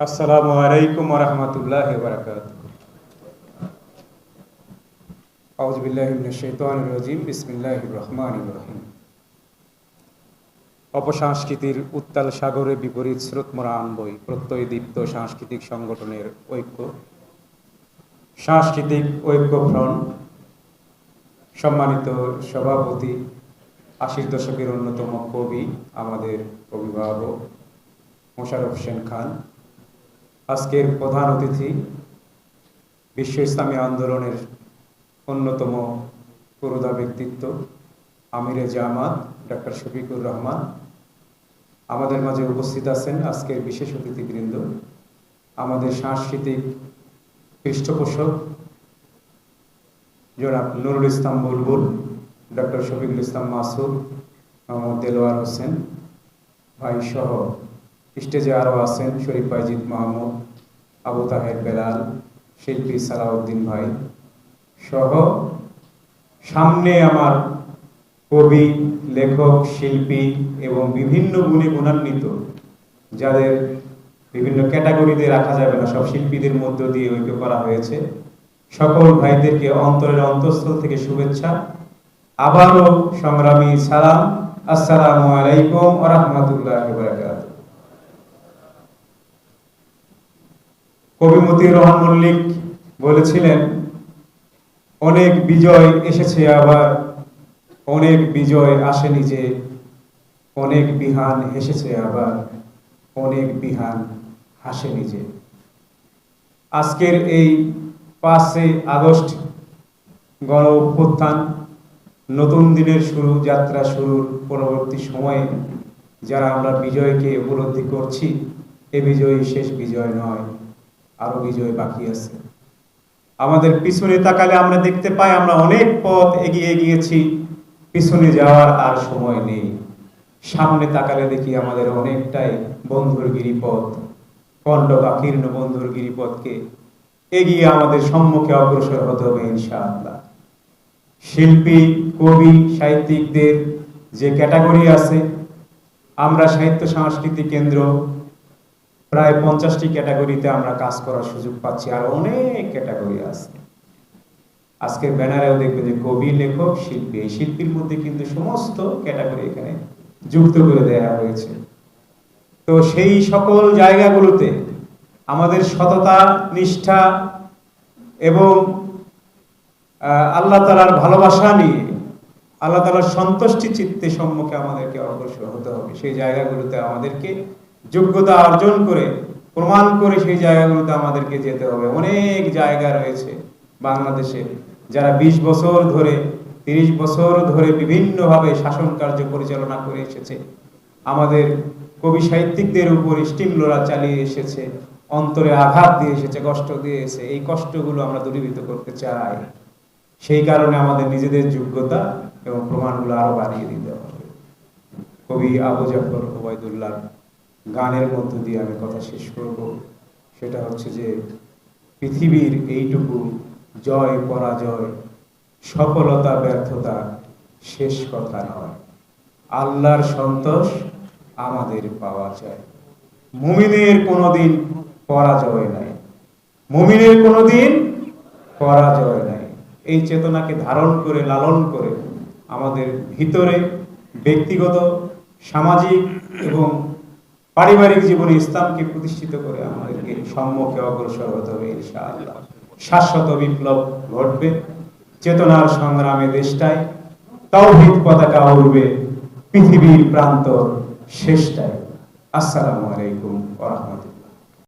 আসসালামু আলাইকুম রহমতুল্লাহ বারকাত আউজবিল্লাহিম বিসমিল্লাহ রহমান রহিম। অপসংস্কৃতির উত্তাল সাগরে বিপরীত স্রোতমরা আনবই প্রত্যয় দীপ্ত সাংস্কৃতিক সংগঠনের ঐক্য। সাংস্কৃতিক ঐক্য ফ্রন্ট সম্মানিত সভাপতি, আশির দশকের অন্যতম কবি, আমাদের অভিভাবক মোশারফ হোসেন খান। আজকের প্রধান অতিথি বিশ্ব ইসলামী আন্দোলনের অন্যতম পুরোধা ব্যক্তিত্ব, আমিরে জামাত ডক্টর শফিকুর রহমান। আমাদের মাঝে উপস্থিত আছেন আজকের বিশেষ অতিথিবৃন্দ। আমাদের সাংস্কৃতিক পৃষ্ঠপোষক জনাব নুরুল ইসলাম বুলবুল ডক্টর শফিকুল ইসলাম মাসুদ, মোহাম্মদ দেলোয়ার হোসেন ভাই সহ স্টেজে আরও আছেন শরীফ বাইজিদ মাহমুদ, আবু তাহের বেলাল, শিল্পী সালাউদ্দিন ভাই সহ সামনে আমার কবি, লেখক, শিল্পী এবং বিভিন্ন গুণে গুণান্বিত, যাদের বিভিন্ন ক্যাটাগরিতে রাখা যাবে না, সব শিল্পীদের মধ্য দিয়ে ঐক্য করা হয়েছে। সকল ভাইদেরকে অন্তরের অন্তঃস্থল থেকে শুভেচ্ছা। আবারও সংগ্রামী সালাম। আসসালামু আলাইকুম ওয়া রাহমাতুল্লাহি ওয়া বারাকাতুহু। কবি রহমান মল্লিক বলেছিলেন, অনেক বিজয় এসেছে আবার, অনেক বিজয় আসেনি যে, অনেক বিহান হেসেছে আবার, অনেক বিহান হাসেনি যে। আজকের এই পাঁচে আগস্ট গণ অভ্যুত্থান, নতুন দিনের শুরু, যাত্রা শুরুর পরবর্তী সময়ে যারা আমরা বিজয়কে উপলব্ধি করছি, এ বিজয়ী শেষ বিজয় নয়। আরও বিজয় বাকি আছে। আমাদের পিছনে তাকালে আমরা দেখতে পাই আমরা অনেক পথ এগিয়ে গিয়েছি, পিছনে যাওয়ার আর সময় নেই। সামনে তাকালে দেখি আমাদের অনেকটাই বন্ধুর গিরিপথ কণ্ঠকাকীর্ণ বন্ধুর গিরিপথকে এগিয়ে আমাদের সম্মুখে অগ্রসর হতে হবে ইনশাআল্লাহ। শিল্পী, কবি, সাহিত্যিকদের যে ক্যাটাগরি আছে, আমরা সাহিত্য সাংস্কৃতিক কেন্দ্র প্রায় পঞ্চাশটি ক্যাটাগরিতে আমরা কাজ করার সুযোগ পাচ্ছি, আর অনেক ক্যাটাগরি আছে। আজকের ব্যানারেও দেখবে যে কবি, লেখক, শিল্পী, এই শিল্পীর মধ্যে কিন্তু সমস্ত ক্যাটাগরি এখানে যুক্ত করে দেওয়া হয়েছে। তো সেই সকল জায়গাগুলোতে আমাদের সততা, নিষ্ঠা এবং আল্লাহ তালার ভালোবাসা নিয়ে, আল্লাহ তালার সন্তুষ্টি চিত্তে সম্মুখে আমাদেরকে অগ্রসর হতে হবে। সেই জায়গাগুলোতে আমাদেরকে যোগ্যতা অর্জন করে, প্রমাণ করে সেই জায়গাগুলোতে আমাদেরকে যেতে হবে। অনেক জায়গা রয়েছে বাংলাদেশে যারা ২০ বছর ধরে, তিরিশ বছর ধরে বিভিন্নভাবে শাসন কার্য পরিচালনা করে এসেছে। আমাদের কবি সাহিত্যিকদের উপর স্টিম লোড়া চালিয়ে এসেছে, অন্তরে আঘাত দিয়ে এসেছে, কষ্ট দিয়ে এসেছে। এই কষ্টগুলো আমরা দূরীভূত করতে চাই। সেই কারণে আমাদের নিজেদের যোগ্যতা এবং প্রমাণগুলো আরও বাড়িয়ে দিতে হবে। কবি আবু জাফর ওবায়দুল্লাহ গানের মধ্য দিয়ে আমি কথা শেষ করব। সেটা হচ্ছে যে, পৃথিবীর এইটুকু জয়, পরাজয়, সফলতা, ব্যর্থতা শেষ কথা নয়। আল্লাহর সন্তোষ আমাদের পাওয়া যায়। মুমিনের কোনোদিন পরাজয় নাই। মুমিনের কোনোদিন পরাজয় নাই। এই চেতনাকে ধারণ করে, লালন করে আমাদের ভিতরে ব্যক্তিগত, সামাজিক এবং পারিবারিক জীবনে ইসলামকে প্রতিষ্ঠিত করে আমাদেরকে সম্মুখে অগ্রসর হতে হবে, ইনশাআল্লাহ। শাশ্বত বিপ্লব ঘটবে, চেতনার সংগ্রামে দেশটায় তৌহিদ পতাকা উড়বে, পৃথিবীর প্রান্ত শেষটায় আসসালামু আলাইকুম ওয়া রাহমাতুল্লাহ।